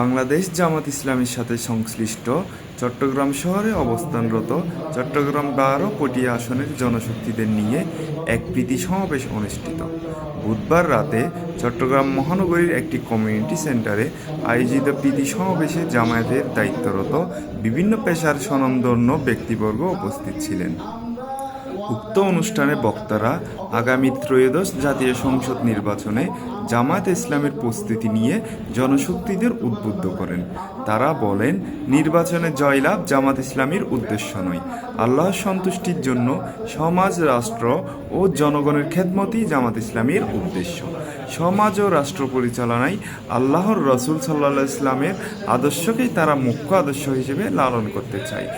বাংলাদেশ জামাত ইসলামের সাথে সংশ্লিষ্ট চট্টগ্রাম শহরে অবস্থানরত চট্টগ্রাম বারো পটিয়া আসনের জনশক্তিদের নিয়ে এক প্রীতি সমাবেশ অনুষ্ঠিত। বুধবার রাতে চট্টগ্রাম মহানগরীর একটি কমিউনিটি সেন্টারে আয়োজিত প্রীতি সমাবেশে জামায়াতের দায়িত্বরত বিভিন্ন পেশার স্বনামধন্য ব্যক্তিবর্গ উপস্থিত ছিলেন। উক্ত অনুষ্ঠানে বক্তারা আগামী ত্রয়োদশ জাতীয় সংসদ নির্বাচনে জামায়াত ইসলামের প্রস্তুতি নিয়ে জনশক্তিদের উদ্বুদ্ধ করেন। তারা বলেন, নির্বাচনে জয়লাভ জামাত ইসলামীর উদ্দেশ্য নয়। আল্লাহর সন্তুষ্টির জন্য সমাজ, রাষ্ট্র ও জনগণের খেদমতই জামাত ইসলামীর উদ্দেশ্য। সমাজ ও রাষ্ট্র পরিচালনায় আল্লাহর রসুল সাল্লাহ ইসলামের আদর্শকেই তারা মুখ্য আদর্শ হিসেবে লালন করতে চায়।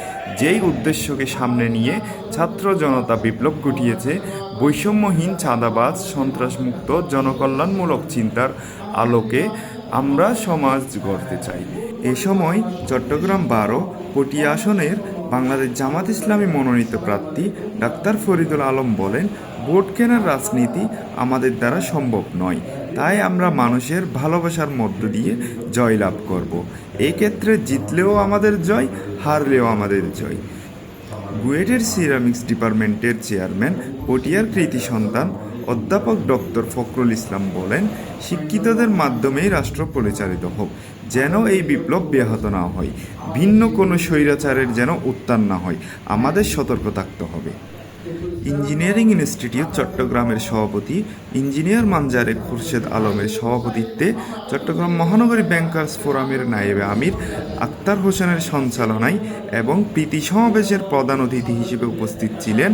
যেই উদ্দেশ্যকে সামনে নিয়ে ছাত্র জনতা বিপ্লব ঘটিয়েছে, বৈষম্যহীন চাঁদাবাজ, সন্ত্রাসমুক্ত, জনকল্যাণমূলক চিন্তার আলোকে আমরা সমাজ গড়তে চাই। এ সময় চট্টগ্রাম বারো, পটিয়া আসনের বাংলাদেশ জামাত ইসলামী মনোনীত প্রার্থী ডাক্তার ফরিদুল আলম বলেন, ভোট কেনার রাজনীতি আমাদের দ্বারা সম্ভব নয়। তাই আমরা মানুষের ভালোবাসার মধ্য দিয়ে জয়লাভ করব। এক্ষেত্রে জিতলেও আমাদের জয়, হারলেও আমাদের জয়। বুয়েটের সিরামিক্স ডিপার্টমেন্টের চেয়ারম্যান, পটিয়ার কৃতি সন্তান, অধ্যাপক ডক্টর ফখরুল ইসলাম বলেন, শিক্ষিতদের মাধ্যমেই রাষ্ট্র পরিচালিত হোক, যেন এই বিপ্লব ব্যাহত না হয়। ভিন্ন কোনো স্বৈরাচারের যেন উত্থান না হয়। আমাদের সতর্ক থাকতে হবে। ইঞ্জিনিয়ারিং ইনস্টিটিউট চট্টগ্রামের সভাপতি ইঞ্জিনিয়ার মানজারে খুরশেদ আলমের সভাপতিত্বে চট্টগ্রাম মহানগরী ব্যাংকার্স ফোরামের নায়েবে আমির আক্তার হোসেনের সঞ্চালনায় এবং প্রীতি সমাবেশের প্রধান অতিথি হিসেবে উপস্থিত ছিলেন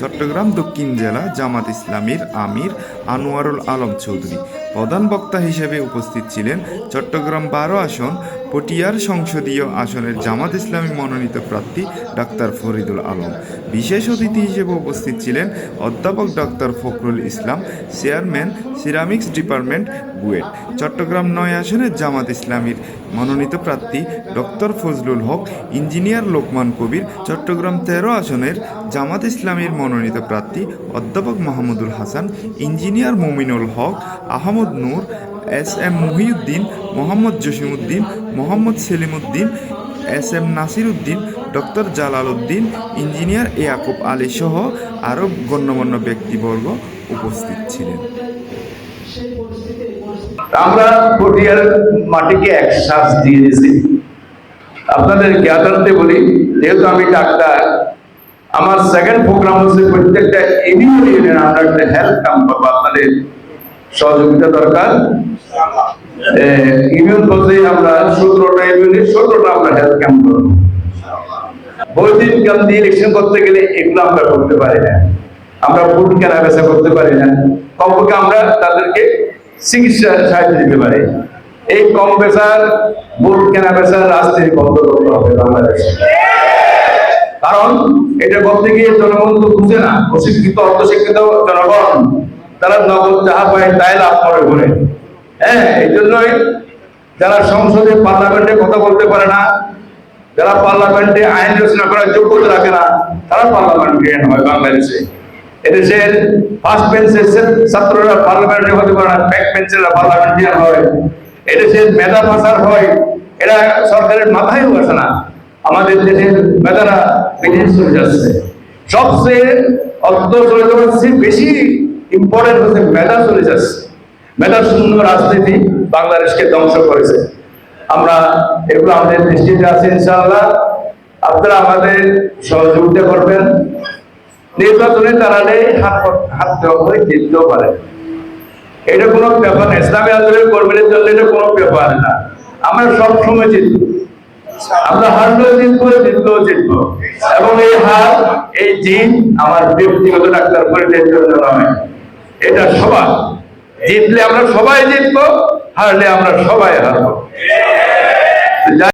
চট্টগ্রাম দক্ষিণ জেলা জামাত ইসলামীর আমির আনোয়ারুল আলম চৌধুরী। প্রধান বক্তা হিসেবে উপস্থিত ছিলেন চট্টগ্রাম বারো আসন, পটিয়ার সংসদীয় আসনের জামাত ইসলামী মনোনীত প্রার্থী ডাক্তার ফরিদুল আলম। বিশেষ অতিথি হিসেবে উপস্থিত ছিলেন অধ্যাপক doctor Fakhrul Islam chairman, ceramics department, BUET. Chattogram নয় আসনের জামাত ইসলামীর মনোনীত প্রার্থী ডক্টর ফজলুল হক, ইঞ্জিনিয়ার লোকমান কবির, চট্টগ্রাম তেরো আসনের জামাত ইসলামীর মনোনীত প্রার্থী অধ্যাপক Mahmudul Hasan, engineer Mominul Haque, Ahmad Noor, S M Mohiuddin, Mohammad Jasimuddin, Mohammad Selimuddin S M Nasir Uddin doctor Jalal Uddin engineer Yakub Ali সহ আরও গণ্যমান্য ব্যক্তিবর্গ উপস্থিত ছিলেন। আমরা পটিয়ার মাটিকে এক শ্বাস দিয়ে দিয়েছি। আপনাদের জ্ঞাতার্থে বলি, যেহেতু আমি ডাক্তার, আমার সেকেন্ড প্রোগ্রাম হচ্ছে প্রত্যেকটা ইউনিয়ন ইউনিয়ন আমরা একটা হেলথ ক্যাম্প পাবো আপনাদের সহযোগিতা দরকার। বলতে আমরা সতেরোটা সতেরোটা আমরা হেলথ ক্যাম্প বৈদিক জ্ঞান দিয়ে ইলেকশন করতে গেলে এগুলো আমরা করতে পারি না। আমরা ভোট কেনা বেচা করতে পারি না। কমপক্ষে আমরা তাদেরকে সাহায্য দিতে পারি। এই কম বেচার ভোট কেনা রাজনীতি বন্ধ করতে হবে বাংলাদেশে। কারণ এটা করতে গিয়ে জনগণ তো বুঝে না। অশিক্ষিত, অর্ধশিক্ষিত জনগণ, তারা নগদ যাহা পায় তাই লাভ করে ঘুরে। হ্যাঁ এই জন্যই যারা সংসদে পার্লামেন্টে কথা বলতে পারে না, যারা পার্লামেন্টে আইন রচনা করার যোগ্যতা রাখে না, তারা পার্লামেন্টে হয় বাংলাদেশে। এদেশের ফার্স্ট বেঞ্চের ছাত্ররা পার্লামেন্টে হতে পারে না ব্যাক বেঞ্চেরা পার্লামেন্টিয়ান হয়। এদেশের মেধা পাচার হয়, এরা সরকারের মাথায় আসে না। আমাদের দেশের মেধারা বিদেশ চলে যাচ্ছে। সবচেয়ে অর্থ চলে যাচ্ছে বেশি ইম্পর্টেন্ট হচ্ছে মেধা চলে যাচ্ছে। মেধা শূন্য রাজনীতি বাংলাদেশকে ধ্বংস করেছে। আমরা এগুলো আমাদের দৃষ্টিতে আছে ইনশাল্লাহ আপনারা আমাদের সহযোগিতা করবেন। নির্বাচনে দাঁড়ালে হাত হাত দেওয়া করে জিততেও পারে। এটা কোনো ব্যাপার না। ইসলামী আন্দোলনের কর্মীদের জন্য এটা কোনো ব্যাপার না। আমরা সব সময় জিতব। আমরা হারলেও জিতবো, জিতলেও জিতবো। এবং এই হার, এই জিত আমার ব্যক্তিগত ডাক্তার পরিচয়ের জন্য নয়। এটা সবার। জিতলে আমরা সবাই জিতবো হারলে আমরা সবাই হারবো।